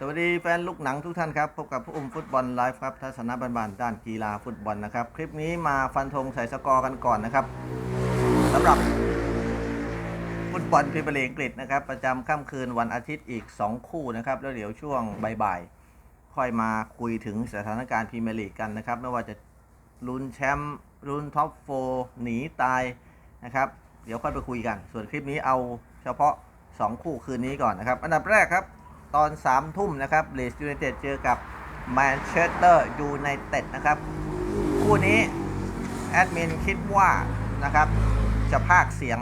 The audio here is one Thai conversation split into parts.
สวัสดีแฟนลูกหนังทุกท่านครับ พบกับผู้อุ้มฟุตบอลไลฟ์ครับทัศนบันๆด้านกีฬาฟุตบอลนะครับ คลิปนี้มาฟันธงใส่สกอร์กันก่อนนะครับสำหรับฟุตบอลพรีเมียร์ลีกอังกฤษนะครับ ประจำค่ำคืนวันอาทิตย์อีก 2 คู่นะครับ แล้วเดี๋ยวช่วงบ่ายๆค่อยมาคุยถึงสถานการณ์พรีเมียร์ลีกกันนะครับ ไม่ว่าจะลุ้นแชมป์ลุ้นท็อปโฟหนีตายนะครับ เดี๋ยวค่อยไปคุยกัน ส่วนคลิปนี้เอาเฉพาะ 2 คู่คืนนี้ก่อนนะครับ อันดับแรกครับ ตอน3ทุ่มนะครับเลสยูไนเต็ดเจอกับแมนเชสเตอร์ยูไนเต็ดนะครับ คู่นี้แอดมินคิดว่านะครับจะพากเสียง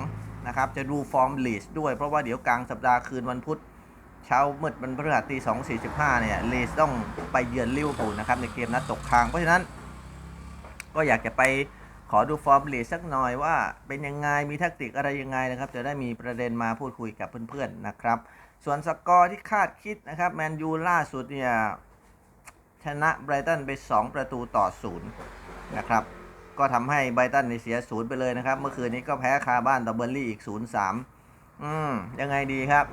นะครับ จะดูฟอร์มลีสด้วย เพราะว่าเดี๋ยวกลางสัปดาห์คืนวันพุธ เช้ามืดวันพฤหัสตี2.45เนี่ยลีสต้องไปเยือนลิเวอร์พูลนะครับ ในเกมนัดตกค้าง เพราะฉะนั้นก็อยากจะไป ขอดูฟอร์มลีสสักหน่อยว่าเป็นยังไงมีแทคติกอะไรยังไงนะครับจะได้มีประเด็นมาพูดคุยกับเพื่อนๆนะครับ ส่วนสกอร์ที่คาดคิดนะครับแมนยูล่าสุดเนี่ยชนะไบรตันไป 2 ประตูต่อศูนย์นะครับ ก็ทำให้ไบรตันในเสียศูนย์ไปเลยนะครับ เมื่อคืนนี้ก็แพ้คาบ้านต่อเบอร์ลี่อีก0-3อืมยังไงดีครับ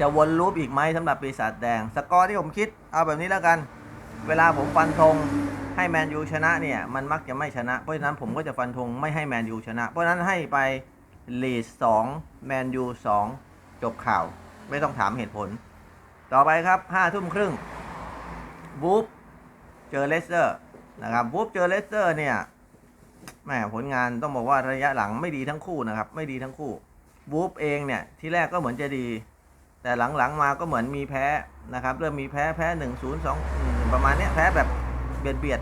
จะวนลูปอีกไหมสำหรับปีศาจแดง สกอร์ที่ผมคิดเอาแบบนี้แล้วกัน เวลาผมฟันธง ให้แมนยูชนะเนี่ยมันมักจะไม่ชนะ เพราะฉะนั้นผมก็จะฟันธงไม่ให้แมนยูชนะ เพราะฉะนั้นให้ไปลีดสองแมนยูสองจบข่าว ไม่ต้องถามเหตุผล ต่อไปครับห้าทุ่มครึ่งวูฟเจอเลสเตอร์นะครับวูฟเจอเลสเตอร์เนี่ยแหมผลงานต้องบอกว่าระยะหลังไม่ดีทั้งคู่นะครับ ไม่ดีทั้งคู่วูฟเองเนี่ยที่แรกก็เหมือนจะดี แต่หลังๆมาก็เหมือนมีแพ้นะครับ เริ่มมีแพ้แพ้หนึ่งศูนย์สองประมาณเนี้ยแพ้แบบ เบียดเบียด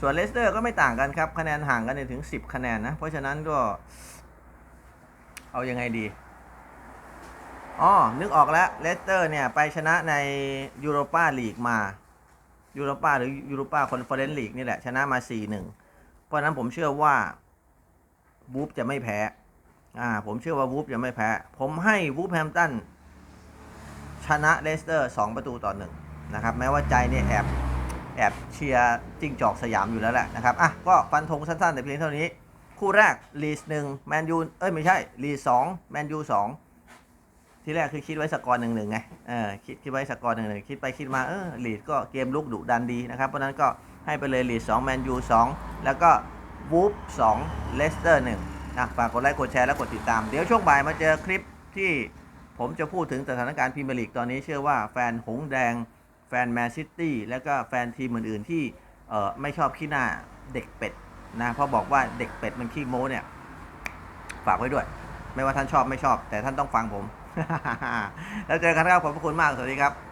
ส่วนเลสเตอร์ก็ไม่ต่างกันครับ คะแนนห่างกันถึง 10 คะแนนนะ เพราะฉะนั้นก็ เอายังไงดีอ๋อนึกออกแล้วเลสเตอร์เนี่ย ไปชนะในยูโรปาลีกมายูโรปาหรือยูโรปาคอนเฟอเรนซ์ลีกนี่แหละ ชนะมา 4-1 เพราะฉะนั้นผมเชื่อว่าวูฟจะไม่แพ้อ่าผมเชื่อว่าวูฟจะไม่แพ้ ผมให้วูฟแฮมตันชนะเลสเตอร์ 2 ประตูต่อหนึ่งนะครับ แม้ว่าใจเนี่ยแอบ แอบเชียร์จิ้งจอกสยามอยู่แล้วแหละนะครับ อะ ก็ฟันธงสั้นๆ แต่เพียงเท่านี้ คู่แรกลีสหนึ่งแมนยูเอ้ย ไม่ใช่ลีสองแมนยูสองที่แรกคือคิดไว้สกอร์หนึ่งหนึ่งไง เออคิดคิดไว้สกอร์หนึ่งหนึ่งคิดไปคิดมาเออลีดก็เกมลุกดุดันดีนะครับ เพราะนั้นก็ให้ไปเลยลีดสองแมนยูสองแล้วก็วูฟสองเลสเตอร์หนึ่งนะฝากกดไลค์กดแชร์และกดติดตาม เดี๋ยวช่วงบ่ายมาเจอคลิปที่ผมจะพูดถึงสถานการณ์พรีเมียร์ลีกตอนนี้เชื่อว่าแฟนหงแดง แฟนแมนซิตี้แล้วก็แฟนทีมอื่นๆที่เออไม่ชอบขี้หน้าเด็กเป็ดนะเพราะบอกว่าเด็กเป็ดมันขี้โม้เนี่ย ฝากไว้ด้วย ไม่ว่าท่านชอบไม่ชอบ แต่ท่านต้องฟังผม แล้วเจอกันครับขอบพระคุณมากสวัสดีครับ